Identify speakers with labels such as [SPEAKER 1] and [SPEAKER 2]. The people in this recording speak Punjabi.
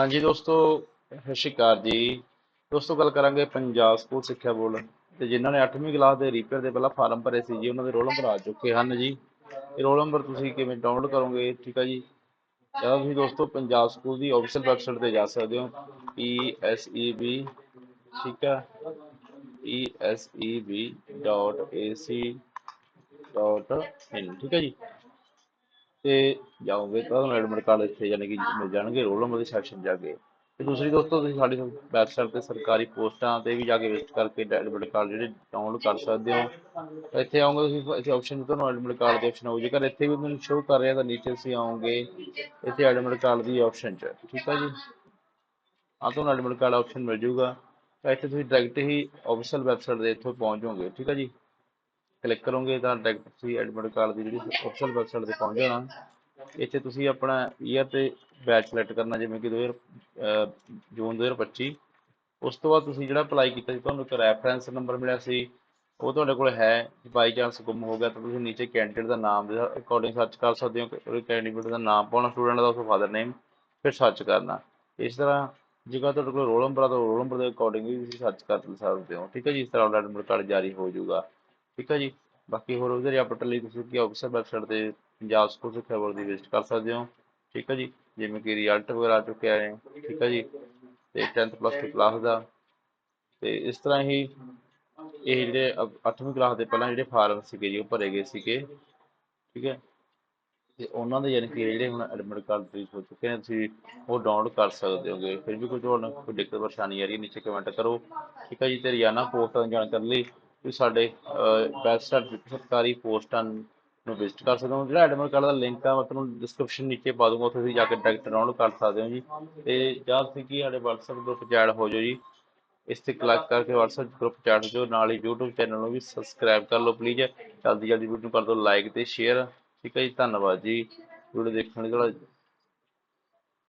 [SPEAKER 1] ਹਾਂਜੀ ਦੋਸਤੋ, ਸਤਿ ਸ਼੍ਰੀ ਅਕਾਲ ਜੀ। ਦੋਸਤੋ, ਗੱਲ ਕਰਾਂਗੇ ਪੰਜਾਬ ਸਕੂਲ ਸਿੱਖਿਆ ਬੋਰਡ ਤੇ ਜਿਨ੍ਹਾਂ ਨੇ 8ਵੀਂ ਕਲਾਸ ਦੇ ਰੀਪੇਅਰ ਦੇ ਪਹਿਲਾਂ ਫਾਰਮ ਭਰੇ ਸੀ ਜੀ, ਉਹਨਾਂ ਦੇ ਰੋਲ ਨੰਬਰ ਆ ਚੁੱਕੇ ਹਨ ਜੀ। ਇਹ ਰੋਲ ਨੰਬਰ ਤੁਸੀਂ ਕਿਵੇਂ ਡਾਊਨਲੋਡ ਕਰੋਗੇ, ਠੀਕ ਆ ਜੀ? ਜਾਂ ਤੁਸੀਂ ਦੋਸਤੋ ਪੰਜਾਬ ਸਕੂਲ ਦੀ ਆਫੀਸ਼ੀਅਲ ਵੈਬਸਾਈਟ ਤੇ ਜਾ ਸਕਦੇ ਹੋ। E S E B, ਠੀਕ ਆ? E S E B dot A C dot ਠੀਕ ਹੈ ਜੀ? ਤੇ ਜਾਓਗੇ ਤਾਂ ਤੁਹਾਨੂੰ ਐਡਮਿਟ ਕਾਰਡ ਇੱਥੇ ਯਾਨੀ ਕਿ ਮਿਲ ਜਾਣਗੇ ਰੋਲ ਨੰਬਰ ਦੇ ਸੈਕਸ਼ਨ ਜਾ ਕੇ। ਤੇ ਦੂਸਰੀ ਦੋਸਤੋ, ਤੁਸੀਂ ਸਾਡੀ ਵੈਬਸਾਈਟ ਤੇ ਸਰਕਾਰੀ ਪੋਸਟਾਂ ਤੇ ਵੀ ਜਾ ਕੇ ਵਿਜ਼ਿਟ ਕਰਕੇ ਐਡਮਿਟ ਕਾਰਡ ਜਿਹੜੇ ਡਾਊਨਲੋਡ ਕਰ ਸਕਦੇ ਹੋ। ਇੱਥੇ ਆਉਂਗੇ ਤੁਸੀਂ, ਇੱਥੇ ਆਪਸ਼ਨ ਤੁਹਾਨੂੰ ਐਡਮਿਟ ਕਾਰਡ ਦੀ ਆਪਸ਼ਨ ਆਊ ਜੇਕਰ ਇੱਥੇ ਵੀ ਤੁਹਾਨੂੰ ਸ਼ੋ ਕਰ ਰਿਹਾ ਤਾਂ ਨੀਚੇ ਤੁਸੀਂ ਆਉਂਗੇ ਇੱਥੇ ਐਡਮਿਟ ਕਾਰਡ ਦੀ ਆਪਸ਼ਨ 'ਚ। ਠੀਕ ਹੈ ਜੀ? ਆ ਤੁਹਾਨੂੰ ਐਡਮਿਟ ਕਾਰਡ ਆਪਸ਼ਨ ਮਿਲ ਜਾਊਗਾ। ਤਾਂ ਇੱਥੇ ਤੁਸੀਂ ਡਾਇਰੈਕਟ ਹੀ ਆਫੀਸ਼ੀਅਲ ਵੈਬਸਾਈਟ ਦੇ ਇੱਥੋਂ ਪਹੁੰਚ ਜਾਓਗੇ। ਠੀਕ ਹੈ ਜੀ? ਕਲਿੱਕ ਕਰੋਗੇ ਤਾਂ ਡਾਇਰੈਕਟ ਤੁਸੀਂ ਐਡਮਿਟ ਕਾਰਡ ਦੀ ਜਿਹੜੀ ਆਫੀਸ਼ੀਅਲ ਵੈਬਸਾਈਟ ਤੇ ਪਹੁੰਚ ਜਾਣਾ। ਇੱਥੇ ਤੁਸੀਂ ਆਪਣਾ ਈਅਰ ਤੇ ਬੈਚ ਸਿਲੈਕਟ ਕਰਨਾ, ਜਿਵੇਂ ਕਿ 2000 ਅਹ ਜੂਨ 2025 ਉਸ ਤੋਂ ਬਾਅਦ ਤੁਸੀਂ ਜਿਹੜਾ ਅਪਲਾਈ ਕੀਤਾ ਸੀ, ਤੁਹਾਨੂੰ ਇੱਕ ਰੈਫਰੈਂਸ ਨੰਬਰ ਮਿਲਿਆ ਸੀ। ਉਹ ਤੁਹਾਡੇ ਕੋਲ ਹੈ ਬਾਈ ਚਾਂਸ ਗੁੰਮ ਹੋ ਗਿਆ ਤਾਂ ਤੁਸੀਂ ਨੀਚੇ ਕੈਂਡੀਡੇਟ ਦਾ ਨਾਮ ਦੇ ਅਕੋਰਡਿੰਗ ਸਰਚ ਕਰ ਸਕਦੇ ਹੋ ਕਿ ਕੈਂਡੀਡੇਟ ਦਾ ਨਾਮ ਪਾਉਣਾ ਸਟੂਡੈਂਟ ਦਾ, ਉਸ ਫਾਦਰ ਨੇਮ ਫਿਰ ਸਰਚ ਕਰਨਾ। ਇਸ ਤਰ੍ਹਾਂ ਜੇਕਰ ਤੁਹਾਡੇ ਕੋਲ ਰੋਲ ਨੰਬਰ ਆ, ਤਾਂ ਰੋਲ ਨੰਬਰ ਦੇ ਅਕੋਰਡਿੰਗ ਵੀ ਤੁਸੀਂ ਸਰਚ ਕਰ ਸਕਦੇ ਹੋ। ਠੀਕ ਹੈ ਜੀ, ਇਸ ਤਰ੍ਹਾਂ ਐਡਮਿਟ ਕਾਰਡ ਜਾਰੀ ਹੋ ਜਾਊਗਾ। ਠੀਕ ਹੈ ਜੀ। ਬਾਕੀ ਹੋਰ ਉਹਦੇ ਅਪਡੇਟ ਲਈ ਤੁਸੀਂ ਕੀ ਆਫਿਸਰ ਵੈਬਸਾਈਟ ਤੇ ਪੰਜਾਬ ਸਕੂਲ ਸਿੱਖਿਆ ਬੋਰਡ ਦੀ ਵਿਜ਼ਿਟ ਕਰ ਸਕਦੇ ਹੋ। ਠੀਕ ਹੈ ਜੀ। ਜਿਵੇਂ ਕਿ ਰਿਜ਼ਲਟ ਵਗੈਰਾ ਆ ਚੁੱਕਿਆ ਹੈ ਠੀਕ ਹੈ ਜੀ। ਤੇ 10th ਪਲੱਸ 2 ਕਲਾਸ ਦਾ। ਤੇ ਇਸ ਤਰ੍ਹਾਂ ਹੀ ਇਹ ਜਿਹੜੇ 8ਵੀਂ ਕਲਾਸ ਦੇ ਪਹਿਲਾਂ ਜਿਹੜੇ ਫਾਰਮ ਸੀਗੇ ਜੀ, ਉਹ ਭਰੇ ਗਏ ਸੀਗੇ। ਠੀਕ ਹੈ। ਤੇ ਉਹਨਾਂ ਦੇ ਯਾਨੀ ਕਿ ਜਿਹੜੇ ਹੁਣ ਐਡਮਿਟ ਕਾਰਡ ਰਿਲੀਜ਼ ਹੋ ਚੁੱਕੇ ਨੇ, ਤੁਸੀਂ ਉਹ ਡਾਊਨਲੋਡ ਕਰ ਸਕਦੇ ਹੋਗੇ। ਫਿਰ ਵੀ ਕੋਈ ਤੁਹਾਨੂੰ ਕੋਈ ਦਿੱਕਤ, ਪਰੇਸ਼ਾਨੀ ਆ ਰਹੀ ਹੈ, ਨੀਚੇ ਕਮੈਂਟ ਕਰੋ। ਠੀਕ ਹੈ ਜੀ। ਤੇ ਰੋਜ਼ਾਨਾ ਪੋਸਟਾਂ ਜਾਣਕਾਰੀ ਲਈ ਤੁਸੀਂ ਸਾਡੇ ਵੈਬਸਾਈਟ ਸਰਕਾਰੀ ਪੋਸਟਾਂ ਨੂੰ ਵਿਜ਼ਿਟ ਕਰ ਸਕਦੇ ਹੋ। ਜਿਹੜਾ ਐਡਮਿਟ ਕਾਰਡ ਦਾ ਲਿੰਕ ਆ, ਮੈਂ ਤੁਹਾਨੂੰ ਡਿਸਕ੍ਰਿਪਸ਼ਨ ਨੀਚੇ ਪਾ ਦੂੰਗਾ, ਉੱਥੇ ਤੁਸੀਂ ਜਾ ਕੇ ਡਾਇਰੈਕਟ ਡਾਊਨਲੋਡ ਕਰ ਸਕਦੇ ਹੋ ਜੀ। ਤੇ ਜਾਂ ਤੁਸੀਂ ਕੀ ਸਾਡੇ WhatsApp ਗਰੁੱਪ 'ਚ ਐਡ ਹੋ ਜਾਓ ਜੀ। ਇਸ ਤੇ ਕਲਿੱਕ ਕਰਕੇ WhatsApp ਗਰੁੱਪ 'ਚ ਐਡ ਹੋ ਜਾਓ। ਨਾਲ ਹੀ YouTube ਚੈਨਲ ਨੂੰ ਵੀ ਸਬਸਕ੍ਰਾਈਬ ਕਰ ਲਓ ਪਲੀਜ਼ ਜਲਦੀ ਜਲਦੀ ਵੀਡੀਓ ਕਰ ਦਿਓ ਲਾਈਕ ਤੇ ਸ਼ੇਅਰ ਠੀਕ ਹੈ ਜੀ, ਧੰਨਵਾਦ ਜੀ। ਵੀਡੀਓ ਦੇਖਣ ਲਈ ਤੁਹਾਡਾ